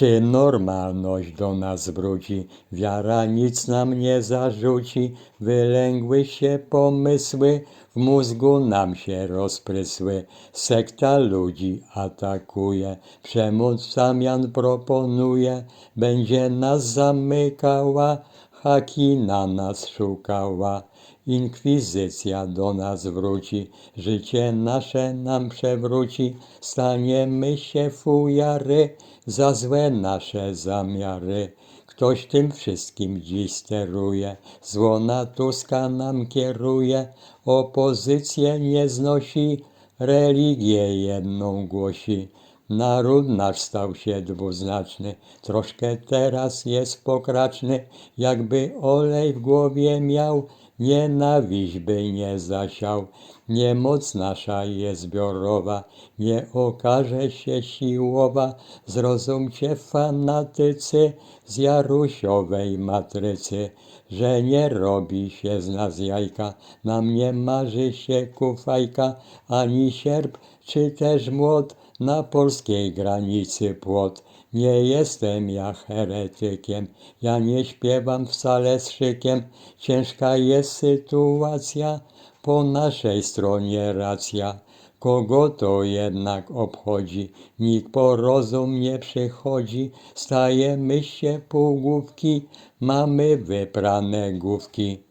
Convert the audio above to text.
Czy normalność do nas wróci? Wiara nic nam nie zarzuci. Wylęgły się pomysły, w mózgu nam się rozprysły. Sekta ludzi atakuje, przemoc zamian proponuje. Będzie nas zamykała, haki na nas szukała. Inkwizycja do nas wróci, życie nasze nam przewróci, staniemy się fujary za złe nasze zamiary. Ktoś tym wszystkim dziś steruje, zło Tuska nam kieruje, opozycję nie znosi, religię jedną głosi. Naród nasz stał się dwuznaczny, troszkę teraz jest pokraczny, jakby olej w głowie miał, nienawiść by nie zasiał. Niemoc nasza jest zbiorowa, nie okaże się siłowa. Zrozumcie fanatycy z Jarusiowej matrycy, że nie robi się z nas jajka, nam nie marzy się kufajka, ani sierp, czy też młot, na polskiej granicy płot. Nie jestem ja heretykiem, ja nie śpiewam wcale z szykiem. Ciężka jest sytuacja, po naszej stronie racja. Kogo to jednak obchodzi? Nikt po rozum nie przychodzi, stajemy się półgłówki, mamy wyprane główki.